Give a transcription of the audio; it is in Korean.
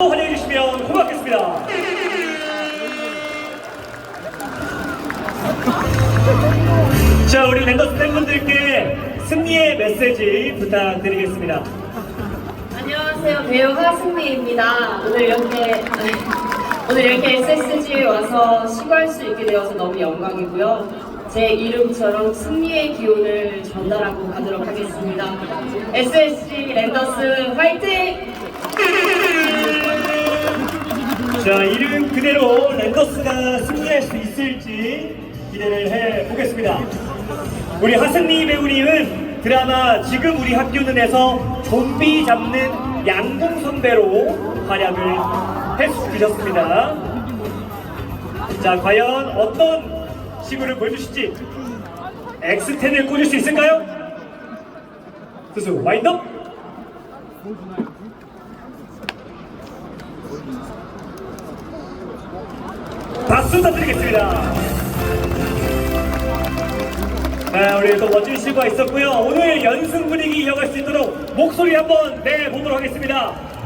환영해 주시면 고맙겠습니다. 자, 우리 랜더스 팬분들께 승리의 메시지 부탁드리겠습니다. 안녕하세요. 배우 하승미입니다. 오늘 이렇게 오늘 이렇게 SSG에 와서 시구할 수 있게 되어서 너무 영광이고요. 제 이름처럼 승리의 기운을 전달하고 가도록 하겠습니다. SSG 랜더스 화이팅! 자, 이름 그대로 랜더스가 승리할 수 있을지 기대를 해 보겠습니다. 우리 하승미 배우님은 드라마 지금 우리 학교는에서 좀비 잡는 양궁 선배로 활약을 해주셨습니다. 자, 과연 어떤 시구를 보여주실지 X10을 꽂을 수 있을까요? 수수 와인더 박수 부탁드리겠습니다. 네, 우리 또 멋진 시구가 있었고요. 오늘 연승 분위기 이어갈 수 있도록 목소리 한번 내보도록 하겠습니다.